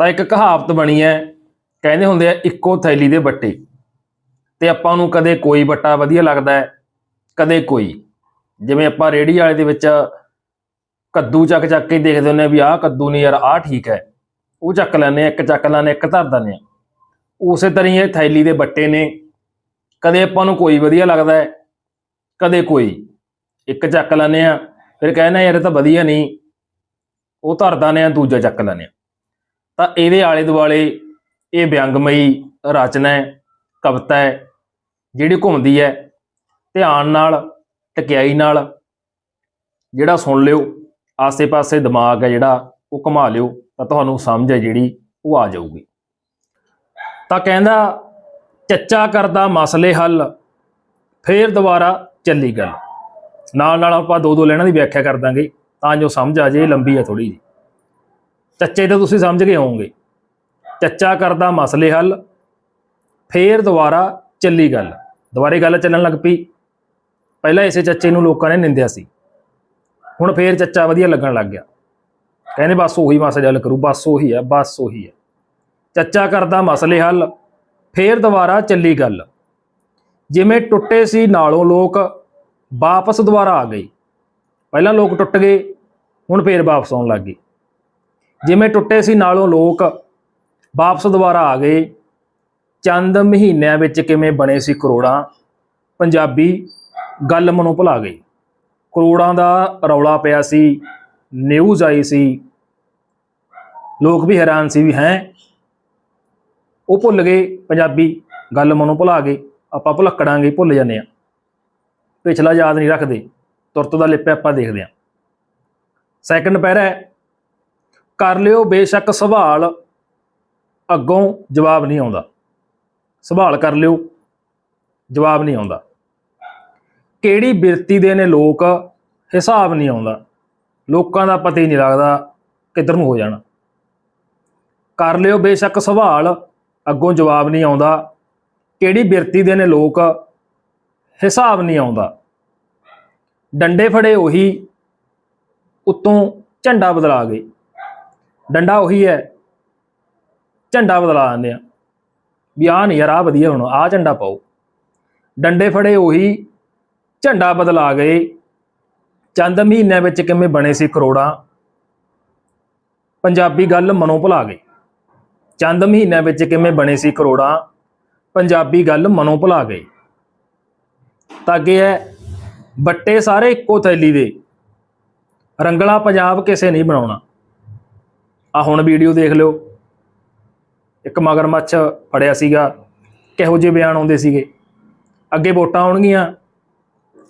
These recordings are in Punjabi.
ਤਾਂ ਇੱਕ ਕਹਾਵਤ ਬਣੀ ਹੈ ਕਹਿੰਦੇ ਹੁੰਦੇ ਆ ਇੱਕੋ ਥੈਲੀ ਦੇ ਬੱਟੇ। ਤੇ ਆਪਾਂ ਨੂੰ ਕਦੇ ਕੋਈ ਬੱਟਾ ਵਧੀਆ ਲੱਗਦਾ ਹੈ ਕਦੇ ਕੋਈ। ਜਿਵੇਂ ਆਪਾਂ ਰੇੜੀ ਵਾਲੇ ਦੇ ਵਿੱਚ ਕੱਦੂ ਚੱਕ ਚੱਕ ਕੇ ਦੇਖਦੇ ਹੁੰਦੇ ਆ ਵੀ ਆਹ ਕੱਦੂ ਨਹੀਂ ਯਾਰ ਆਹ ਠੀਕ ਹੈ। ਉਹ ਚੱਕ ਲੈਂਦੇ ਆ ਇੱਕ ਚੱਕ ਲੈਂਦੇ ਆ, ਇੱਕ ਧਰ ਦਿੰਦੇ ਉਸੇ ਤਰ੍ਹਾਂ ਹੀ ਇਹ ਥੈਲੀ ਦੇ ਬੱਟੇ ਨੇ। ਕਦੇ ਆਪਾਂ ਨੂੰ ਕੋਈ ਵਧੀਆ ਲੱਗਦਾ ਹੈ ਕਦੇ ਕੋਈ। ਇੱਕ ਚੱਕ ਲੈਂਦੇ ਆ ਫਿਰ ਕਹਿੰਦੇ ਆ, ਯਾਰ ਇਹ ਤਾਂ ਵਧੀਆ ਨਹੀਂ। ਉਹ ਧਰ ਦਿੰਦੇ ਆ ਦੂਜਾ ਚੱਕ ਲੈਂਦੇ ਆ। ਤਾਂ ਇਹਦੇ ਆਲੇ ਦੁਆਲੇ ਇਹ ਵਿਅੰਗਮਈ ਰਚਨਾ ਹੈ, ਕਵਿਤਾ ਹੈ, ਜਿਹੜੀ ਘੁੰਮਦੀ ਹੈ, ਧਿਆਨ ਨਾਲ, ਟਕਿਆਈ ਨਾਲ, ਜਿਹੜਾ ਸੁਣ ਲਿਓ, ਆਸੇ-ਪਾਸੇ ਦਿਮਾਗ ਹੈ ਜਿਹੜਾ, ਉਹ ਘੁਮਾ ਲਿਓ, ਤਾਂ ਤੁਹਾਨੂੰ ਸਮਝ ਹੈ ਜਿਹੜੀ, ਉਹ ਆ ਜਾਊਗੀ। ਤਾਂ ਕਹਿੰਦਾ, ਚੱਚਾ ਕਰਦਾ ਮਸਲੇ ਹੱਲ, ਫੇਰ ਦੁਬਾਰਾ ਚੱਲੀ ਗੱਲ। ਨਾਲ ਨਾਲ ਆਪਾਂ ਦੋ ਦੋ ਲੈਣਾ ਦੀ ਵਿਆਖਿਆ ਕਰ ਦਾਂਗੇ, ਤਾਂ ਜੋ ਸਮਝ ਆ ਜੇ ਇਹ ਲੰਬੀ ਹੈ ਥੋੜੀ ਜੀ ਚੱਚੇ ਤਾਂ ਤੁਸੀਂ ਸਮਝ ਗਏ ਹੋਵੋਗੇ। ਚੱਚਾ ਕਰਦਾ ਮਸਲੇ ਹੱਲ, ਫੇਰ ਦੁਬਾਰਾ ਚੱਲੀ ਗੱਲ। ਦੁਬਾਰੇ ਗੱਲ ਚੱਲਣ ਲੱਗ ਪਈ। ਪਹਿਲਾਂ ਇਸੇ ਚੱਚੇ ਨੂੰ ਲੋਕਾਂ ਨੇ ਨਿੰਦਿਆ ਸੀ। ਹੁਣ ਫੇਰ ਚੱਚਾ ਵਧੀਆ ਲੱਗਣ ਲੱਗ ਗਿਆ। ਕਹਿੰਦੇ ਬਸ ਉਹੀ ਮਸਲੇ ਹੱਲ ਕਰੂ, ਬਸ ਉਹੀ ਹੈ ਬਸ ਉਹੀ ਹੈ ਚੱਚਾ ਕਰਦਾ ਮਸਲੇ ਹੱਲ, ਫੇਰ ਦੁਬਾਰਾ ਚੱਲੀ ਗੱਲ। ਜਿਵੇਂ ਟੁੱਟੇ ਸੀ ਨਾਲੋਂ ਲੋਕ, ਵਾਪਸ ਦੁਬਾਰਾ ਆ ਗਏ। ਪਹਿਲਾਂ ਲੋਕ ਟੁੱਟ ਗਏ, ਹੁਣ ਫੇਰ ਵਾਪਸ ਆਉਣ ਲੱਗ ਗਏ। ਜਿਵੇਂ ਟੁੱਟੇ ਸੀ ਨਾਲੋਂ ਲੋਕ ਵਾਪਸ ਦੁਬਾਰਾ ਆ ਗਏ। ਚੰਦ ਮਹੀਨਿਆਂ ਵਿੱਚ ਕਿਵੇਂ ਬਣੇ ਸੀ ਕਰੋੜਾਂ? ਪੰਜਾਬੀ ਗੱਲ ਮਨੋਂ ਭੁਲਾ ਗਏ ਕਰੋੜਾਂ ਦਾ ਰੌਲਾ ਪਿਆ ਸੀ ਨਿਊਜ਼ ਆਈ ਸੀ। ਲੋਕ ਵੀ ਹੈਰਾਨ ਸੀ ਵੀ ਹੈ? ਉਹ ਭੁੱਲ ਗਏ, ਪੰਜਾਬੀ ਗੱਲ ਮਨੋਂ ਭੁਲਾ ਗਏ। ਆਪਾਂ ਭੁਲੱਕੜਾਂਗੇ ਭੁੱਲ ਜਾਂਦੇ ਆ ਪਿਛਲਾ ਯਾਦ ਨਹੀਂ ਰੱਖਦੇ। ਤੁਰਤ ਦਾ ਲਿਪ ਆਪਾਂ ਦੇਖਦੇ ਆ ਸੈਕੰਡ ਪੈਰਾ ਕਰ ਲਿਓ ਬੇਸ਼ੱਕ ਸਵਾਲ। ਅੱਗੋਂ ਜਵਾਬ ਨਹੀਂ ਆਉਂਦਾ। ਸਵਾਲ ਕਰ ਲਿਓ, ਜਵਾਬ ਨਹੀਂ ਆਉਂਦਾ। ਕਿਹੜੀ ਬਿਰਤੀ ਦੇ ਨੇ ਲੋਕ? ਹਿਸਾਬ ਨਹੀਂ ਆਉਂਦਾ। ਲੋਕਾਂ ਦਾ ਪਤਾ ਹੀ ਨਹੀਂ ਲੱਗਦਾ ਕਿੱਧਰ ਨੂੰ ਹੋ ਜਾਣਾ। ਕਰ ਲਿਓ ਬੇਸ਼ੱਕ ਸਵਾਲ, ਅੱਗੋਂ ਜਵਾਬ ਨਹੀਂ ਆਉਂਦਾ। ਕਿਹੜੀ ਬਿਰਤੀ ਦੇ ਨੇ ਲੋਕ? ਹਿਸਾਬ ਨਹੀਂ ਆਉਂਦਾ। ਡੰਡੇ ਫੜੇ ਉਹੀ, ਉਤੋਂ ਝੰਡਾ ਬਦਲਾ ਗਏ। ਡੰਡਾ ਉਹੀ ਹੈ। ਝੰਡਾ ਬਦਲਾ ਦਿੰਦੇ ਆ। ਵੀ ਆਹ ਨਹੀਂ ਯਾਰ, ਆਹ ਵਧੀਆ ਹੁਣ, ਆਹ ਝੰਡਾ ਪਾਓ। ਡੰਡੇ ਫੜੇ ਉਹੀ, ਝੰਡਾ ਬਦਲਾ ਗਏ। ਚੰਦ ਮਹੀਨਿਆਂ ਵਿੱਚ ਕਿਵੇਂ ਬਣੇ ਸੀ ਕਰੋੜਾਂ। ਪੰਜਾਬੀ ਗੱਲ ਮਨੋਂ ਭੁਲਾ ਗਏ। ਚੰਦ ਮਹੀਨਿਆਂ ਵਿੱਚ ਕਿਵੇਂ ਬਣੇ ਸੀ ਕਰੋੜਾਂ। ਪੰਜਾਬੀ ਗੱਲ ਮਨੋਂ ਭੁਲਾ ਗਏ। ਤਾਂ ਅੱਗੇ ਹੈ, ਬੱਟੇ ਸਾਰੇ ਇੱਕੋ ਥੈਲੀ ਦੇ। ਰੰਗਲਾ ਪੰਜਾਬ ਕਿਸੇ ਨਹੀਂ ਬਣਾਉਣਾ। ਆ ਹੁਣ ਵੀਡੀਓ ਦੇਖ ਲਿਓ। ਇੱਕ ਮਗਰਮੱਛ ਫੜਿਆ ਸੀਗਾ, ਕਿਹੋ ਜਿਹੇ ਬਿਆਨ ਆਉਂਦੇ ਸੀਗੇ? ਅੱਗੇ ਵੋਟਾਂ ਆਉਣਗੀਆਂ,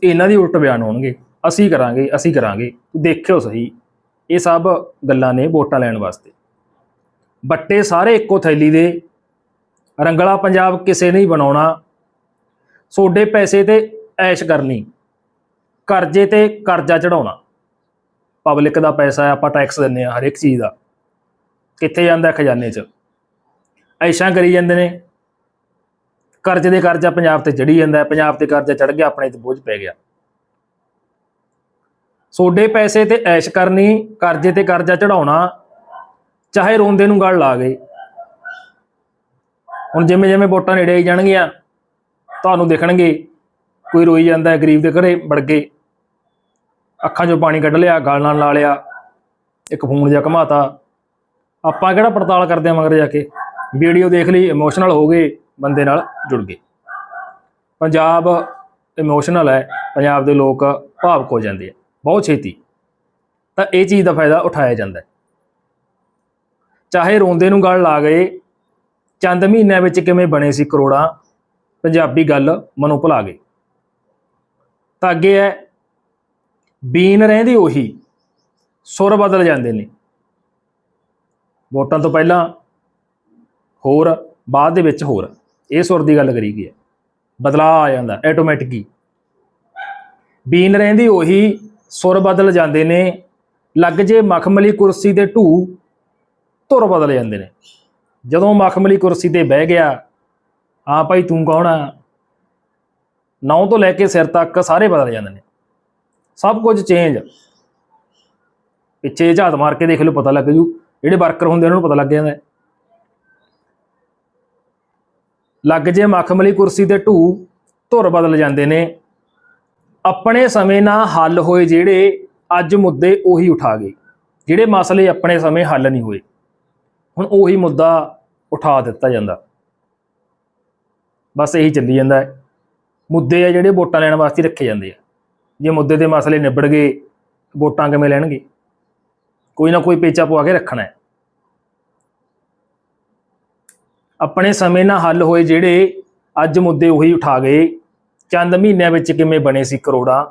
ਇਹਨਾਂ ਦੀ ਉਲਟ ਬਿਆਨ ਆਉਣਗੇ। ਅਸੀਂ ਕਰਾਂਗੇ ਅਸੀਂ ਕਰਾਂਗੇ। ਦੇਖਿਓ ਸਹੀ, ਇਹ ਸਭ ਗੱਲਾਂ ਨੇ ਵੋਟਾਂ ਲੈਣ ਵਾਸਤੇ। ਬੱਟੇ ਸਾਰੇ ਇੱਕੋ ਥੈਲੀ ਦੇ। ਰੰਗਲਾ ਪੰਜਾਬ ਕਿਸੇ ਨਹੀਂ ਬਣਾਉਣਾ। ਸੋਡੇ ਪੈਸੇ ਤੇ ਐਸ਼ ਕਰਨੀ। ਕਰਜ਼ੇ ਤੇ ਕਰਜ਼ਾ ਚੜਾਉਣਾ ਪਬਲਿਕ ਦਾ ਪੈਸਾ ਹੈ, ਆਪਾਂ ਟੈਕਸ ਦਿੰਨੇ ਆ ਹਰ ਇੱਕ ਚੀਜ਼ ਦਾ। ਕਿੱਥੇ ਜਾਂਦਾ ਖਜ਼ਾਨੇ 'ਚ? ਐਸ਼ਾਂ ਕਰੀ ਜਾਂਦੇ ਨੇ। ਕਰਜ਼ੇ ਦੇ ਕਰਜ਼ਾ ਪੰਜਾਬ ਤੇ ਚੜੀ ਜਾਂਦਾ ਪੰਜਾਬ ਤੇ ਕਰਜ਼ਾ ਚੜ ਗਿਆ, ਆਪਣੇ ਤੇ ਬੋਝ ਪੈ ਗਿਆ। ਸੋਡੇ ਪੈਸੇ ਤੇ ਐਸ਼ ਕਰਨੀ, ਕਰਜ਼ੇ ਤੇ ਕਰਜ਼ਾ ਚੜਾਉਣਾ ਚਾਹੇ ਰੋਂਦੇ ਨੂੰ ਗਲ ਲਾ ਗਏ। ਹੁਣ ਜਿਵੇਂ ਜਿਵੇਂ ਵੋਟਾਂ ਨੇੜੇ ਆਈ ਜਾਣਗੀਆਂ, ਤੁਹਾਨੂੰ ਦੇਖਣਗੇ, ਕੋਈ ਰੋਈ ਜਾਂਦਾ ਹੈ, ਗਰੀਬ ਦੇ ਘਰੇ ਵੜ ਗਏ। ਅੱਖਾਂ 'ਚੋਂ ਪਾਣੀ ਕੱਢ ਲਿਆ, ਗਾਲ ਨਾਲ ਲਾ ਲਿਆ, ਇੱਕ ਫੋਨ ਜਿਹਾ ਘਮਾਤਾ। ਆਪਾਂ ਕਿਹੜਾ ਪੜਤਾਲ ਕਰਦੇ ਆ ਮਗਰ ਜਾ ਕੇ? ਵੀਡੀਓ ਦੇਖ ਲਈ ਇਮੋਸ਼ਨਲ ਹੋ ਗਏ, ਬੰਦੇ ਨਾਲ ਜੁੜ ਗਏ। ਪੰਜਾਬ ਇਮੋਸ਼ਨਲ ਹੈ, ਪੰਜਾਬ ਦੇ ਲੋਕ ਭਾਵਕ ਹੋ ਜਾਂਦੇ ਆ, ਬਹੁਤ ਛੇਤੀ। ਤਾਂ ਇਹ ਚੀਜ਼ ਦਾ ਫਾਇਦਾ ਉਠਾਇਆ ਜਾਂਦਾ ਚਾਹੇ ਰੋਂਦੇ ਨੂੰ ਗਲ ਲਾ ਗਏ, ਚੰਦ ਮਹੀਨਿਆਂ ਵਿੱਚ ਕਿਵੇਂ ਬਣੇ ਸੀ ਕਰੋੜਾਂ, ਪੰਜਾਬੀ ਗੱਲ ਮਨੋਂ ਭੁਲਾ ਗਏ। ਤਾਂ ਅੱਗੇ ਹੈ, ਬੀਨ ਰਹਿੰਦੀ ਉਹੀ, ਸੁਰ ਬਦਲ ਜਾਂਦੇ ਨੇ। ਵੋਟਾਂ ਤੋਂ ਪਹਿਲਾਂ ਹੋਰ, ਬਾਅਦ ਦੇ ਵਿੱਚ ਹੋਰ। ਇਹ ਸੁਰ ਦੀ ਗੱਲ ਕਰੀ ਗਈ ਹੈ। ਬਦਲਾਅ ਆ ਜਾਂਦਾ ਆਟੋਮੈਟਿਕ ਬੀਨ ਰਹਿੰਦੀ ਉਹੀ ਸੁਰ ਬਦਲ ਜਾਂਦੇ ਨੇ। ਲੱਗ ਜੇ ਮਖਮਲੀ ਕੁਰਸੀ ਤੇ ਢੂ, ਧੁਰ ਬਦਲ ਜਾਂਦੇ ਨੇ। ਜਦੋਂ ਮਖਮਲੀ ਕੁਰਸੀ ਤੇ ਬਹਿ ਗਿਆ ਹਾਂ ਭਾਈ ਤੂੰ ਕੌਣ ਆ? ਨੌ ਤੋਂ ਲੈ ਕੇ ਸਿਰ ਤੱਕ ਸਾਰੇ ਬਦਲ ਜਾਂਦੇ ਨੇ। ਸਭ ਕੁਝ ਚੇਂਜ ਪਿੱਛੇ ਝਾਤ ਮਾਰ ਕੇ ਦੇਖ ਲਓ, ਪਤਾ ਲੱਗ ਜੂ। ਜਿਹੜੇ ਵਰਕਰ ਹੁੰਦੇ ਉਹਨਾਂ ਨੂੰ ਪਤਾ ਲੱਗ ਜਾਂਦਾ ਲੱਗ ਜੇ ਮਖਮਲੀ ਕੁਰਸੀ ਦੇ ਢੂ ਧੁਰ ਬਦਲ ਜਾਂਦੇ ਨੇ, ਆਪਣੇ ਸਮੇਂ ਨਾਲ ਹੱਲ ਹੋਏ ਜਿਹੜੇ ਅੱਜ ਮੁੱਦੇ ਉਹੀ ਉਠਾ ਗਏ, ਜਿਹੜੇ ਮਸਲੇ ਆਪਣੇ ਸਮੇਂ ਹੱਲ ਨਹੀਂ ਹੋਏ। ਹੁਣ ਉਹੀ ਮੁੱਦਾ ਉਠਾ ਦਿੱਤਾ ਜਾਂਦਾ। ਬਸ ਇਹੀ ਚੱਲੀ ਜਾਂਦਾ ਮੁੱਦੇ ਆ ਜਿਹੜੇ ਵੋਟਾਂ ਲੈਣ ਵਾਸਤੇ ਰੱਖੇ ਜਾਂਦੇ ਆ। ਜੇ ਮੁੱਦੇ ਦੇ ਮਸਲੇ ਨਿਬੜ ਗਏ, ਵੋਟਾਂ ਕਿਵੇਂ ਲੈਣਗੇ? ਕੋਈ ਨਾ ਕੋਈ ਪੇਚਾ ਪਵਾ ਕੇ ਰੱਖਣਾ ਹੈ। ਆਪਣੇ ਸਮੇਂ ਨਾਲ ਹੱਲ ਹੋਏ ਜਿਹੜੇ ਅੱਜ ਮੁੱਦੇ ਉਹੀ ਉਠਾ ਗਏ। ਚੰਦ ਮਹੀਨਿਆਂ ਵਿੱਚ ਕਿਵੇਂ ਬਣੇ ਸੀ ਕਰੋੜਾਂ?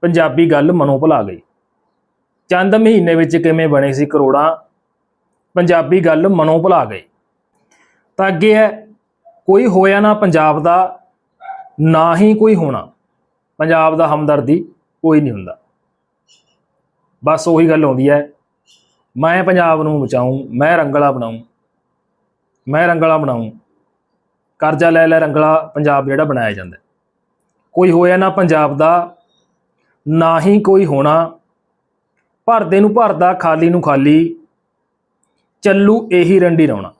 ਪੰਜਾਬੀ ਗੱਲ ਮਨੋਂ ਭੁਲਾ ਗਈ। ਚੰਦ ਮਹੀਨੇ ਵਿੱਚ ਕਿਵੇਂ ਬਣੇ ਸੀ ਕਰੋੜਾਂ? ਪੰਜਾਬੀ ਗੱਲ ਮਨੋਂ ਭੁਲਾ ਗਏ ਤਾਂ ਅੱਗੇ ਹੈ, ਕੋਈ ਹੋਇਆ ਨਾ ਪੰਜਾਬ ਦਾ, ਨਾ ਹੀ ਕੋਈ ਹੋਣਾ। ਪੰਜਾਬ ਦਾ ਹਮਦਰਦੀ ਕੋਈ ਨਹੀਂ ਹੁੰਦਾ। ਬਸ ਉਹੀ ਗੱਲ ਆਉਂਦੀ ਹੈ। ਮੈਂ ਪੰਜਾਬ ਨੂੰ ਬਚਾਉਂ ਮੈਂ ਰੰਗਲਾ ਬਣਾਉਂ ਮੈਂ ਰੰਗਲਾ ਬਣਾਉਂ ਕਰਜ਼ਾ ਲੈ ਲੈ ਰੰਗਲਾ ਪੰਜਾਬ ਜਿਹੜਾ ਬਣਾਇਆ ਜਾਂਦਾ। ਕੋਈ ਹੋਇਆ ਨਾ ਪੰਜਾਬ ਦਾ, ਨਾ ਹੀ ਕੋਈ ਹੋਣਾ। ਭਰਦੇ ਨੂੰ ਭਰਦਾ, ਖਾਲੀ ਨੂੰ ਖਾਲੀ। ਚੱਲੂ ਇਹੀ ਰੰਡੀ ਰੌਣਾ।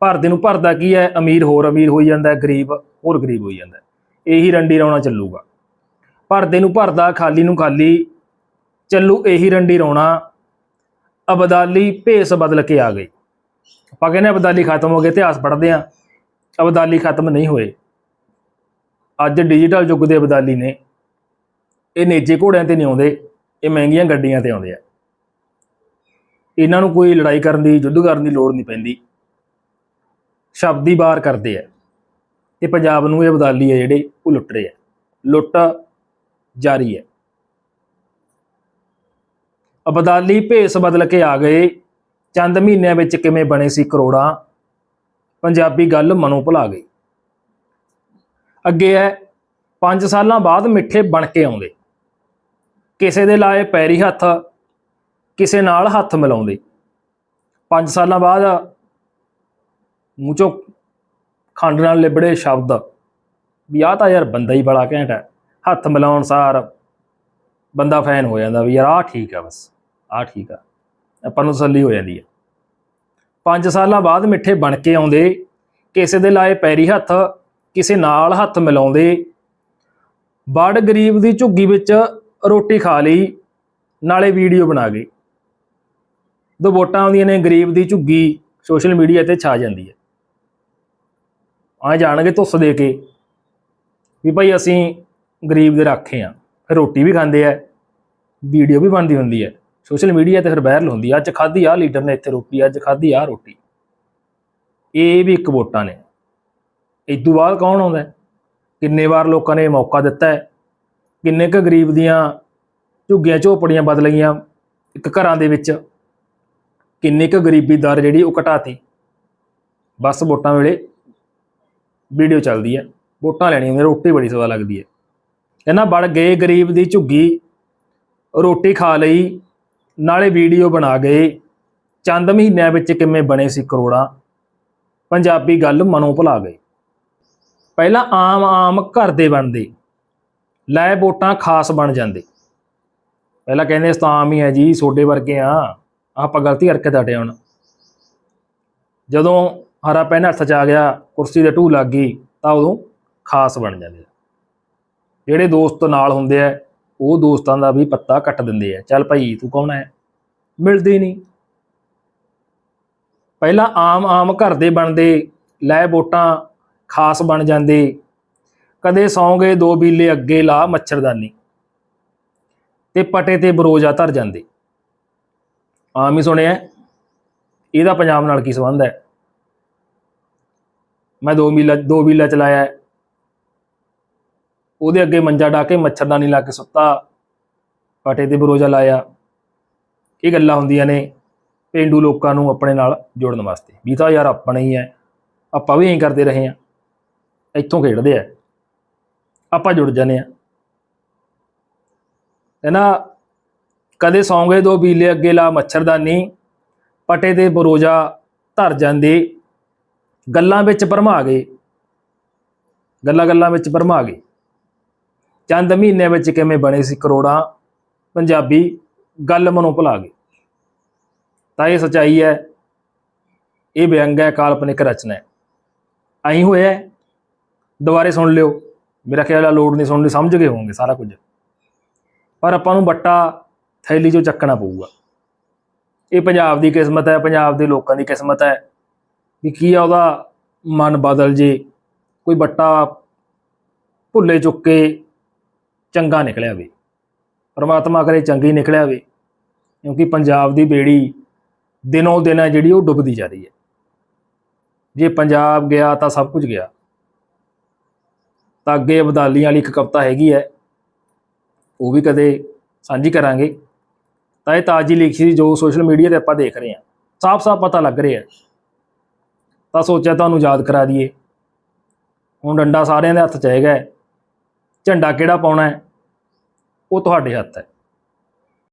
ਭਰਦੇ ਨੂੰ ਭਰਦਾ ਕੀ ਹੈ? ਅਮੀਰ ਹੋਰ ਅਮੀਰ ਹੋਈ ਜਾਂਦਾ, ਗਰੀਬ ਹੋਰ ਗਰੀਬ ਹੋਈ ਜਾਂਦਾ। ਇਹੀ ਰੰਡੀ ਰੌਣਾ ਚੱਲੂਗਾ। ਭਰਦੇ ਨੂੰ ਭਰਦਾ, ਖਾਲੀ ਨੂੰ ਖਾਲੀ। ਚੱਲੂ ਇਹੀ ਰੰਡੀ ਰੌਣਾ। ਅਬਦਾਲੀ ਭੇਸ ਬਦਲ ਕੇ ਆ ਗਈ। ਆਪਾਂ ਕਹਿੰਦੇ ਅਬਦਾਲੀ ਖਤਮ ਹੋ ਗਏ ਇਤਿਹਾਸ ਪੜ੍ਹਦੇ ਆ ਅਬਦਾਲੀ ਖਤਮ ਨਹੀਂ ਹੋਏ। ਅੱਜ ਡਿਜੀਟਲ ਯੁੱਗ ਦੇ ਅਬਦਾਲੀ ਨੇ। ਇਹ ਨੇਜੇ ਘੋੜਿਆਂ ਤੇ ਨਹੀਂ ਆਉਂਦੇ, ਇਹ ਮਹਿੰਗੀਆਂ ਗੱਡੀਆਂ ਤੇ ਆਉਂਦੇ ਆ। ਇਹਨਾਂ ਨੂੰ ਕੋਈ ਲੜਾਈ ਕਰਨ ਦੀ, ਯੁੱਧ ਕਰਨ ਦੀ ਲੋੜ ਨਹੀਂ ਪੈਂਦੀ। ਸ਼ਬਦੀ ਵਾਰ ਕਰਦੇ ਆ। ਇਹ ਪੰਜਾਬ ਨੂੰ, ਇਹ ਅਬਦਾਲੀ ਹੈ ਜਿਹੜੇ, ਉਹ ਲੁੱਟ ਰਹੇ ਆ। ਲੁੱਟ ਜਾਰੀ ਹੈ ਅਬਦਾਲੀ ਭੇਸ ਬਦਲ ਕੇ ਆ ਗਏ। ਚੰਦ ਮਹੀਨਿਆਂ ਵਿੱਚ ਕਿਵੇਂ ਬਣੇ ਸੀ ਕਰੋੜਾਂ? ਪੰਜਾਬੀ ਗੱਲ ਮਨੋਂ ਭੁਲਾ ਗਈ। ਅੱਗੇ ਹੈ 5 ਸਾਲਾਂ ਬਾਅਦ ਮਿੱਠੇ ਬਣ ਕੇ ਆਉਂਦੇ। ਕਿਸੇ ਦੇ ਲਾਏ ਪੈਰੀ ਹੱਥ, ਕਿਸੇ ਨਾਲ ਹੱਥ ਮਿਲਾਉਂਦੇ। 5 ਸਾਲਾਂ ਬਾਅਦ ਮੂੰਹ ਚੋਂ ਖੰਡ ਨਾਲ ਲਿਬੜੇ ਸ਼ਬਦ। ਵੀ ਆਹ ਤਾਂ ਯਾਰ ਬੰਦਾ ਹੀ ਬੜਾ ਘੈਂਟ ਹੈ। ਹੱਥ ਮਿਲਾਉਣ ਸਾਰ ਬੰਦਾ ਫੈਨ ਹੋ ਜਾਂਦਾ ਵੀ ਯਾਰ ਆਹ ਠੀਕ ਆ ਬਸ, ਆਹ ਠੀਕ ਆ। ਆਪਾਂ ਨੂੰ ਤਸੱਲੀ ਹੋ ਜਾਂਦੀ ਆ। 5 ਸਾਲਾਂ ਬਾਅਦ ਮਿੱਠੇ ਬਣ ਕੇ ਆਉਂਦੇ, ਕਿਸੇ ਦੇ ਲਾਏ ਪੈਰੀ ਹੱਥ, ਕਿਸੇ ਨਾਲ ਹੱਥ ਮਿਲਾਉਂਦੇ। ਬੜ ਗਰੀਬ ਦੀ ਝੁੱਗੀ ਵਿੱਚ ਰੋਟੀ ਖਾ ਲਈ, ਨਾਲੇ ਵੀਡੀਓ ਬਣਾ ਗਏ। ਦੋ ਵੋਟਾਂ ਆਉਂਦੀਆਂ ਨੇ, ਗਰੀਬ ਦੀ ਝੁੱਗੀ ਸੋਸ਼ਲ ਮੀਡੀਆ ਤੇ ਛਾ ਜਾਂਦੀ ਹੈ ਆ ਜਾਣਗੇ ਧੁੱਸ ਦੇ ਕੇ ਵੀ ਭਾਈ ਅਸੀਂ ਗਰੀਬ ਦੇ ਰਾਖੇ ਆ। ਫਿਰ ਰੋਟੀ ਵੀ ਖਾਂਦੇ ਆ ਵੀਡੀਓ ਵੀ ਬਣਦੀ ਹੁੰਦੀ ਹੈ ਸੋਸ਼ਲ ਮੀਡੀਆ ਤੇ ਫਿਰ ਵਾਇਰਲ ਹੁੰਦੀ ਆ। ਅੱਜ ਖਾਧੀ ਆ ਲੀਡਰ ਨੇ ਇੱਥੇ ਰੋਟੀ, ਅੱਜ ਖਾਧੀ ਆ ਰੋਟੀ। ਇਹ ਵੀ ਇੱਕ ਵੋਟਾਂ ਨੇ। ਇਦੋਂ ਬਾਅਦ ਕੌਣ ਆਉਂਦਾ? ਕਿੰਨੇ ਵਾਰ ਲੋਕਾਂ ਨੇ ਮੌਕਾ ਦਿੱਤਾ ਹੈ? ਕਿੰਨੇ ਕੁ ਗਰੀਬ ਦੀਆਂ ਝੁੱਗੀਆਂ ਝੋਪੜੀਆਂ ਬਦਲ ਗਈਆਂ ਇੱਕ ਘਰਾਂ ਦੇ ਵਿੱਚ? ਕਿੰਨੀ ਕੁ ਗਰੀਬੀ ਦਰ ਜਿਹੜੀ ਉਹ ਘਟਾਤੀ? ਬਸ ਵੋਟਾਂ ਵੇਲੇ ਵੀਡੀਓ ਚੱਲਦੀ ਹੈ ਵੋਟਾਂ ਲੈਣੀਆਂ ਹੁੰਦੀਆਂ, ਰੋਟੀ ਬੜੀ ਸਵਾਦ ਲੱਗਦੀ ਹੈ। ਕਹਿੰਦਾ ਬੜ ਗਏ ਗਰੀਬ ਦੀ ਝੁੱਗੀ, ਰੋਟੀ ਖਾ ਲਈ, ਨਾਲੇ ਵੀਡੀਓ ਬਣਾ ਗਏ। ਚੰਦ ਮਹੀਨਿਆਂ ਵਿੱਚ ਕਿਵੇਂ ਬਣੇ ਸੀ ਕਰੋੜਾਂ? ਪੰਜਾਬੀ ਗੱਲ ਮਨੋਂ ਭੁਲਾ ਗਏ ਪਹਿਲਾਂ ਆਮ ਆਮ ਘਰ ਦੇ ਬਣਦੇ, ਲੈ ਵੋਟਾਂ ਖਾਸ ਬਣ ਜਾਂਦੇ। ਪਹਿਲਾਂ ਕਹਿੰਦੇ ਸਤਾਮ ਹੀ ਹੈ ਜੀ ਛੋਡੇ ਵਰਗੇ ਆ, ਆਪਾਂ ਗਲਤੀ ਕਰਕੇ ਤੁਹਾਡੇ ਹੁਣ। ਜਦੋਂ ਹਰਾ ਪੈਨ ਹੱਥ 'ਚ ਆ ਗਿਆ, ਕੁਰਸੀ ਦੇ ਢੂ ਲੱਗ ਗਈ, ਤਾਂ ਉਦੋਂ ਖਾਸ ਬਣ ਜਾਂਦੇ। ਜਿਹੜੇ ਦੋਸਤ ਨਾਲ ਹੁੰਦੇ ਆ, ਉਹ ਦੋਸਤਾਂ ਦਾ ਵੀ ਪੱਤਾ ਕੱਟ ਦਿੰਦੇ ਆ। ਚੱਲ ਭਾਈ, ਤੂੰ ਕੌਣ ਹੈ ਮਿਲਦੇ ਨਹੀਂ। ਪਹਿਲਾਂ ਆਮ ਆਮ ਘਰ ਦੇ ਬਣਦੇ, ਲੈ ਵੋਟਾਂ ਖਾਸ ਬਣ ਜਾਂਦੇ। ਕਦੇ ਸੌਂਗੇ, ਦੋ ਬੀਲੇ ਅੱਗੇ ਲਾ ਮੱਛਰਦਾਨੀ। ਤੇ ਪਟੇ ਤੇ ਬਰੋਜਾ ਧਰ ਜਾਂਦੇ। ਆਮ ਹੀ ਸੁਣਿਆ, ਇਹਦਾ ਪੰਜਾਬ ਨਾਲ ਕੀ ਸੰਬੰਧ ਹੈ? ਮੈਂ ਦੋ ਮੀਲਾ, ਦੋ ਬੀਲਾ ਚਲਾਇਆ। ਉਹਦੇ ਅੱਗੇ ਮੰਜਾ ਢਾ ਕੇ ਮੱਛਰਦਾਨੀ ਲਾ ਕੇ ਸੁੱਤਾ, ਪਟੇ ਤੇ ਬਰੋਜਾ ਲਾਇਆ। ਇਹ ਗੱਲਾਂ ਹੁੰਦੀਆਂ ਨੇ ਪੇਂਡੂ ਲੋਕਾਂ ਨੂੰ ਆਪਣੇ ਨਾਲ ਜੋੜਨ ਵਾਸਤੇ। ਵੀ ਤਾਂ ਯਾਰ ਆਪਣਾ ਹੀ ਹੈ, ਆਪਾਂ ਵੀ ਐਂ ਕਰਦੇ ਰਹੇ ਆ ਇੱਥੋਂ ਖੇਡਦੇ ਆ, ਆਪਾਂ ਜੁੜ ਜਾਂਦੇ ਆ ਹੈ ਨਾ, ਕਦੇ ਸੌਂਗੇ ਦੋ ਬੀਲੇ ਅੱਗੇ ਲਾ ਮੱਛਰਦਾਨੀ, ਪਟੇ ਤੇ ਬਰੋਜਾ ਧਰ ਜਾਂਦੇ, ਗੱਲਾਂ ਵਿੱਚ ਭਰਮਾ ਗਏ, ਗੱਲਾਂ ਗੱਲਾਂ ਵਿੱਚ ਭਰਮਾ ਗਏ। ਚੰਦ ਮਹੀਨੇ ਵਿੱਚ ਕਿਵੇਂ ਬਣੇ ਸੀ ਕਰੋੜਾਂ ਪੰਜਾਬੀ, ਗੱਲ ਮਨੋਂ ਭੁਲਾ ਗਏ। ਤਾਂ ਇਹ ਸਚਾਈ ਹੈ, ਇਹ ਵਿਅੰਗ ਹੈ, ਕਾਲਪਨਿਕ ਰਚਨਾ ਹੈ। ਐਂ ਹੋਇਆ ਦੁਬਾਰੇ ਸੁਣ ਲਿਓ। ਮੇਰਾ ਖਿਆਲ ਆ ਲੋੜ ਨਹੀਂ ਸੁਣਨੀ ਸਮਝ ਗਏ ਹੋਵੋਗੇ ਸਾਰਾ ਕੁਝ। ਪਰ ਆਪਾਂ ਨੂੰ ਬੱਟਾ ਥੈਲੀ 'ਚੋਂ ਚੱਕਣਾ ਪਊਗਾ। ਇਹ ਪੰਜਾਬ ਦੀ ਕਿਸਮਤ ਹੈ, ਪੰਜਾਬ ਦੇ ਲੋਕਾਂ ਦੀ ਕਿਸਮਤ ਹੈ। ਵੀ ਕੀ ਆ ਉਹਦਾ ਮਨ ਬਦਲ ਜੇ, ਕੋਈ ਬੱਟਾ ਭੁੱਲੇ ਚੁੱਕੇ ਚੰਗਾ ਨਿਕਲਿਆ ਵੇ। ਪਰਮਾਤਮਾ ਕਰੇ ਚੰਗੀ ਨਿਕਲਿਆ ਵੇ, ਕਿਉਂਕਿ ਪੰਜਾਬ ਦੀ ਬੇੜੀ ਦਿਨੋਂ ਦਿਨ ਹੈ ਜਿਹੜੀ ਉਹ ਡੁੱਬਦੀ ਜਾ ਰਹੀ ਹੈ। ਜੇ ਪੰਜਾਬ ਗਿਆ ਤਾਂ ਸਭ ਕੁਝ ਗਿਆ। ਤਾਂ ਅੱਗੇ ਅਬਦਾਲੀ ਵਾਲੀ ਇੱਕ ਕਵਿਤਾ ਹੈਗੀ ਹੈ, ਉਹ ਵੀ ਕਦੇ ਸਾਂਝੀ ਕਰਾਂਗੇ। ਤਾਂ ਇਹ ਤਾਜੀ ਲਿਖੀ ਸੀ ਜੋ ਸੋਸ਼ਲ ਮੀਡੀਆ ਤੇ ਆਪਾਂ ਦੇਖ ਰਹੇ ਹਾਂ। ਸਾਫ਼-ਸਾਫ਼ ਪਤਾ ਲੱਗ ਰਿਹਾ ਤਾਂ ਸੋਚਿਆ ਤੁਹਾਨੂੰ ਯਾਦ ਕਰਾ ਦਈਏ। ਹੁਣ ਡੰਡਾ ਸਾਰਿਆਂ ਦੇ ਹੱਥ 'ਚ ਹੈਗਾ ਝੰਡਾ ਕਿਹੜਾ ਪਾਉਣਾ ਹੈ? ਉਹ ਤੁਹਾਡੇ ਹੱਥ ਹੈ।